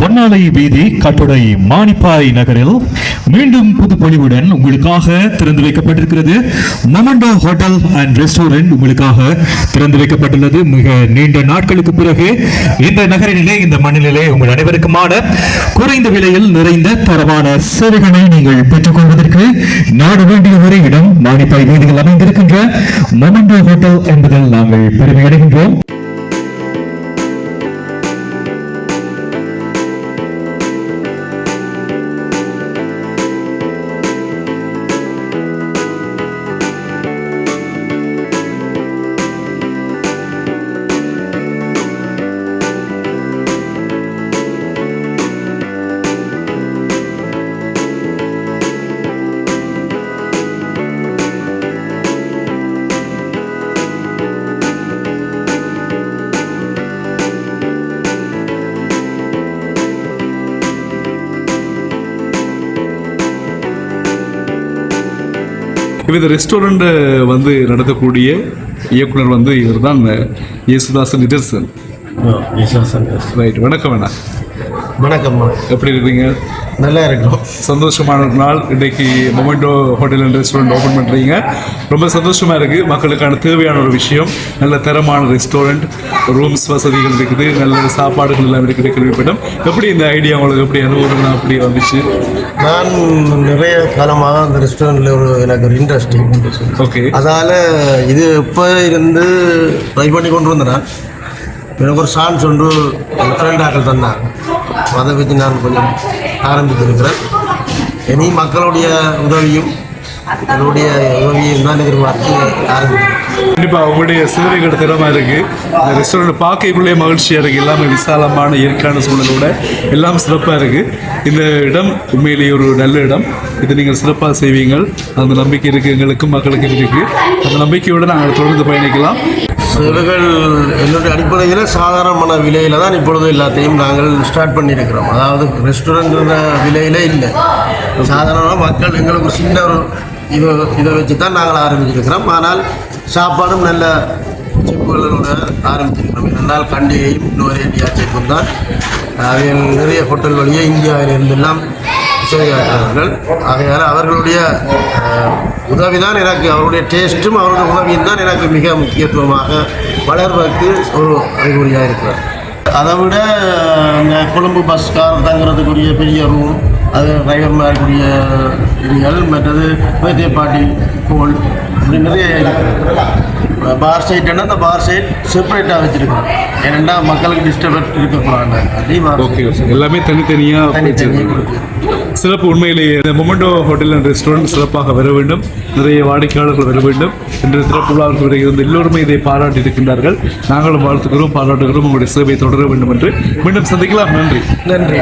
பொன்னாலை வீதி கட்டுடை மானிப்பாய் நகரில் மீண்டும் புது உங்களுக்காக திறந்து வைக்கப்பட்டிருக்கிறது. மொமண்டோ ஹோட்டல் அண்ட் ரெஸ்டாரண்ட் உங்களுக்காக திறந்து வைக்கப்பட்டுள்ளது. மிக நீண்ட நாட்களுக்கு பிறகு இந்த நகரினிலே இந்த மண்ணிலே உங்கள் அனைவருக்குமான குறைந்த விலையில் நிறைந்த தரமான சேவைகளை நீங்கள் பெற்றுக்கொள்வதற்கு நாடு வேண்டிய ஒரு இடம் மானிப்பாய் வீதியில் அமைந்திருக்கின்ற மொமண்டோ ஹோட்டல் என்பதில் நாங்கள் பெருமை இப்போ இந்த ரெஸ்டாரண்ட் வந்து நடத்தக்கூடிய இயக்குனர் வந்து இவர் தான் இயேசுதாசன் நிதர்சன் விசுவாசம் ரைட் வணக்கம் அண்ணா. வணக்கம்மா. எப்படி இருக்கீங்க? நல்லா இருக்கும் சந்தோஷமான ஒரு நாள். இன்றைக்கு Momento hotel and restaurant open பண்ணுறீங்க ரொம்ப சந்தோஷமாக இருக்குது மக்களுக்கான தேவையான ஒரு விஷயம். நல்ல தரமான ரெஸ்டாரண்ட் ரூம்ஸ் வசதிகள் இருக்குது. நல்ல சாப்பாடுகள் எல்லாம் இருக்குது கேள்விப்பட்டோம். எப்படி இந்த ஐடியா உங்களுக்கு எப்படி அனுபவம் அப்படி வந்துச்சு? நான் நிறைய காலமாக அந்த ரெஸ்டாரண்ட்டில் ஒரு எனக்கு ஒரு இன்ட்ரெஸ்டிங் ஓகே அதால் இது எப்போ இருந்து ட்ரை பண்ணி கொண்டு வந்தேன். எனக்கு ஒரு சான்ஸ் ஒன்று என் ஃப்ரெண்டாக தந்தாங்க. அதை வச்சு நான் கொஞ்சம் ஆரம்பித்திருக்கிறேன் இனி மக்களுடைய உதவியும் என்னுடைய உதவியும் தான் எதிர்பார்த்து ஆரம்பிக்கிறேன் கண்டிப்பாக உங்களுடைய சேவைகள் திறமா இருக்குது அந்த ரெஸ்டாரண்ட் பார்க்கக்குள்ளே மகிழ்ச்சியாக இருக்குது எல்லாமே விசாலமான இயற்கையான சூழலோட எல்லாம் சிறப்பாக இருக்குது இந்த இடம் உண்மையிலேயே ஒரு நல்ல இடம். இது நீங்கள் சிறப்பாக செய்வீங்கள். அந்த நம்பிக்கை இருக்குது எங்களுக்கும் மக்களுக்கும் இருக்குது அந்த நம்பிக்கையோடு நாங்கள் தொடர்ந்து பயணிக்கலாம். சேவைகள் என்னுடைய அடிப்படையில் சாதாரணமான விலையில் தான் இப்பொழுது எல்லாத்தையும் நாங்கள் ஸ்டார்ட் பண்ணியிருக்கிறோம். அதாவது ரெஸ்டாரண்ட்ன்ற விலையில் இல்லை. சாதாரணமாக மக்கள் எங்களுக்கு ஒரு சின்ன ஒரு இது இதை வச்சு தான் நாங்கள் ஆரம்பிச்சிருக்கிறோம். ஆனால் சாப்பாடும் நல்ல செப்புகளோட ஆரம்பிச்சிருக்கிறோம். இரண்டால் கண்டிகையும் இன்னொரு இந்தியா செப்பும் தான். அவைகள் நிறைய ஹோட்டல் வழியே இந்தியாவில் இருந்தெல்லாம் செய்கிறார்கள் ஆகையால் அவர்களுடைய அஹ், உதவிதான் எனக்கு அவருடைய டேஸ்ட்டும் அவருடைய உதவியும் தான் எனக்கு மிக முக்கியத்துவமாக வளர்வதற்கு ஒரு அறிகுறியாக இருக்கிறது அதை விட இந்த கொழும்பு பஸ் கார் தங்குறதுக்குரிய பெரிய ரூம் அது டிரைவர்மாருக்குரிய இதுகள் மற்றது பேர்தே பார்ட்டி கோல் இப்படி நிறைய இருக்குது. பார் சைட்னா அந்த பார் சைட் செப்பரேட்டாக வச்சுருக்கோம். ஏன்னா மக்களுக்கு டிஸ்டர்பன்ஸ் இருக்கக்கூடாது. எல்லாமே தனித்தனியாக தனித்தனியாக கொடுக்குது. சிறப்பு உண்மையிலேயே இந்த மொமெண்டோ ஹோட்டல் அண்ட் ரெஸ்டாரண்ட் சிறப்பாக வர வேண்டும். நிறைய வாடிக்கையாளர்கள் வர வேண்டும். என்று சிறப்பு விழாவுக்கு வருகிறது எல்லோருமே இதை பாராட்டி இருக்கின்றார்கள். நாங்களும் வாழ்த்துக்கிறோம் பாராட்டுகிறோம். உங்களுடைய சேவை தொடர வேண்டும் என்று மீண்டும் சந்திக்கலாம். நன்றி. நன்றி.